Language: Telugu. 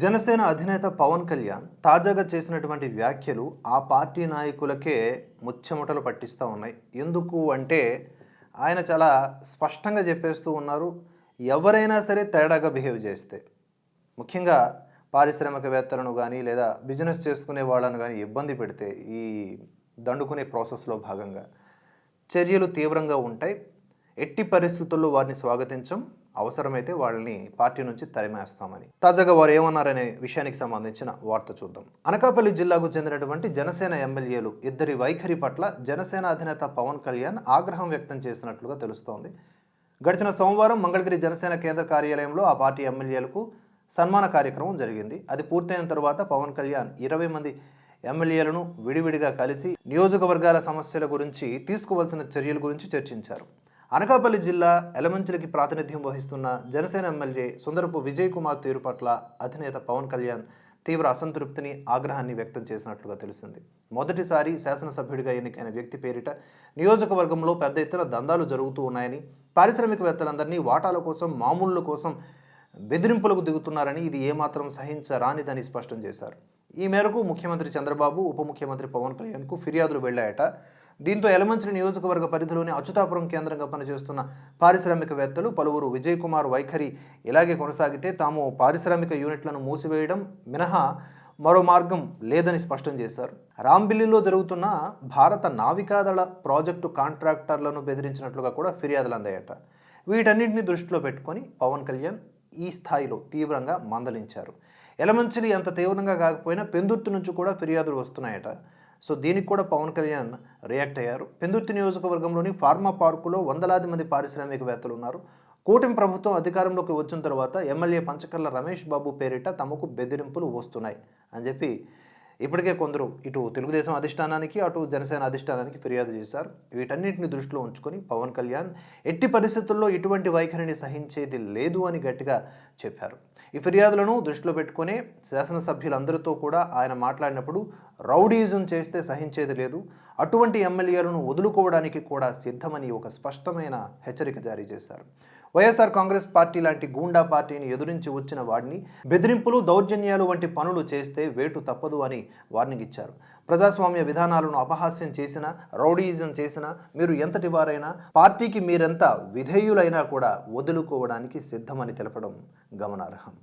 జనసేన అధినేత పవన్ కళ్యాణ్ తాజాగా చేసినటువంటి వ్యాఖ్యలు ఆ పార్టీ నాయకులకే ముచ్చెముటలు పట్టిస్తూ ఉన్నాయి. ఎందుకు అంటే ఆయన చాలా స్పష్టంగా చెప్పేస్తూ ఉన్నారు ఎవరైనా సరే తేడాగా బిహేవ్ చేస్తే. ముఖ్యంగా పారిశ్రామికవేత్తలను కానీ లేదా బిజినెస్ చేసుకునే వాళ్ళను కానీ ఇబ్బంది పెడితే ఈ దండుకునే ప్రాసెస్లో భాగంగా చర్యలు తీవ్రంగా ఉంటాయి. ఎట్టి పరిస్థితుల్లో వారిని స్వాగతించం. అవసరమైతే వాళ్ళని పార్టీ నుంచి తరిమేస్తామని. తాజాగా వారు ఏమన్నారనే విషయానికి సంబంధించిన వార్త చూద్దాం. అనకాపల్లి జిల్లాకు చెందినటువంటి జనసేన ఎమ్మెల్యేలు ఇద్దరి వైఖరి పట్ల జనసేన అధినేత పవన్ కళ్యాణ్ ఆగ్రహం వ్యక్తం చేసినట్లుగా తెలుస్తోంది. గడిచిన సోమవారం మంగళగిరి జనసేన కేంద్ర కార్యాలయంలో ఆ పార్టీ ఎమ్మెల్యేలకు సన్మాన కార్యక్రమం జరిగింది. అది పూర్తయిన తర్వాత పవన్ కళ్యాణ్ ఇరవై మంది ఎమ్మెల్యేలను విడివిడిగా కలిసి నియోజకవర్గాల సమస్యల గురించి తీసుకోవాల్సిన చర్యల గురించి చర్చించారు. అనకాపల్లి జిల్లా ఎలమంచిలికి ప్రాతినిధ్యం వహిస్తున్న జనసేన ఎమ్మెల్యే సుందరపు విజయ్ కుమార్ తీరు పట్ల అధినేత పవన్ కళ్యాణ్ తీవ్ర అసంతృప్తిని ఆగ్రహాన్ని వ్యక్తం చేసినట్లుగా తెలిసింది. మొదటిసారి శాసనసభ్యుడిగా ఎన్నికైన వ్యక్తి పేరిట నియోజకవర్గంలో పెద్ద ఎత్తున దందాలు జరుగుతూ ఉన్నాయని పారిశ్రామికవేత్తలందరినీ వాటాల కోసం మామూళ్ళ కోసం బెదిరింపులకు దిగుతున్నారని ఇది ఏమాత్రం సహించరానిదని స్పష్టం చేశారు. ఈ మేరకు ముఖ్యమంత్రి చంద్రబాబు ఉప ముఖ్యమంత్రి పవన్ కళ్యాణ్కు ఫిర్యాదులు వెళ్ళాయట. దీంతో యలమంచిలి నియోజకవర్గ పరిధిలోని అచ్యుతాపురం కేంద్రంగా పనిచేస్తున్న పారిశ్రామికవేత్తలు పలువురు విజయ్ కుమార్ వైఖరి ఇలాగే కొనసాగితే తాము పారిశ్రామిక యూనిట్లను మూసివేయడం మినహా మరో మార్గం లేదని స్పష్టం చేశారు. రాంబిల్లిలో జరుగుతున్న భారత నావికాదళ ప్రాజెక్టు కాంట్రాక్టర్లను బెదిరించినట్లుగా కూడా ఫిర్యాదులు అందాయట. వీటన్నింటిని దృష్టిలో పెట్టుకొని పవన్ కళ్యాణ్ ఈ స్థాయిలో తీవ్రంగా మందలించారు. ఎలమంచిలి అంత తీవ్రంగా కాకపోయినా పెందుర్తి నుంచి కూడా ఫిర్యాదులు వస్తున్నాయట. సో దీనికి కూడా పవన్ కళ్యాణ్ రియాక్ట్ అయ్యారు. పెందుర్తి నియోజకవర్గంలోని ఫార్మా పార్కులో వందలాది మంది పారిశ్రామికవేత్తలు ఉన్నారు. కూటమి ప్రభుత్వం అధికారంలోకి వచ్చిన తర్వాత ఎమ్మెల్యే పంచకర్ల రమేష్ బాబు పేరిట తమకు బెదిరింపులు వస్తున్నాయి అని చెప్పి ఇప్పటికే కొందరు ఇటు తెలుగుదేశం అధిష్టానానికి అటు జనసేన అధిష్టానానికి ఫిర్యాదు చేశారు. వీటన్నిటిని దృష్టిలో ఉంచుకొని పవన్ కళ్యాణ్ ఎట్టి పరిస్థితుల్లో ఇటువంటి వైఖరిని సహించేది లేదు అని గట్టిగా చెప్పారు. ఈ ఫిర్యాదులను దృష్టిలో పెట్టుకునే శాసనసభ్యులందరితో కూడా ఆయన మాట్లాడినప్పుడు రౌడీజం చేస్తే సహించేది లేదు. అటువంటి ఎమ్మెల్యేలను వదులుకోవడానికి కూడా సిద్ధమని ఒక స్పష్టమైన హెచ్చరిక జారీ చేశారు. వైఎస్ఆర్ కాంగ్రెస్ పార్టీ లాంటి గూండా పార్టీని ఎదురించి వచ్చిన వాడిని బెదిరింపులు దౌర్జన్యాలు వంటి పనులు చేస్తే వేటు తప్పదు అని వార్నింగ్ ఇచ్చారు. ప్రజాస్వామ్య విధానాలను అపహాస్యం చేసినా రౌడీయిజం చేసిన మీరు ఎంతటి వారైనా పార్టీకి మీరెంత విధేయులైనా కూడా వదులుకోవడానికి సిద్ధమని తెలపడం గమనార్హం.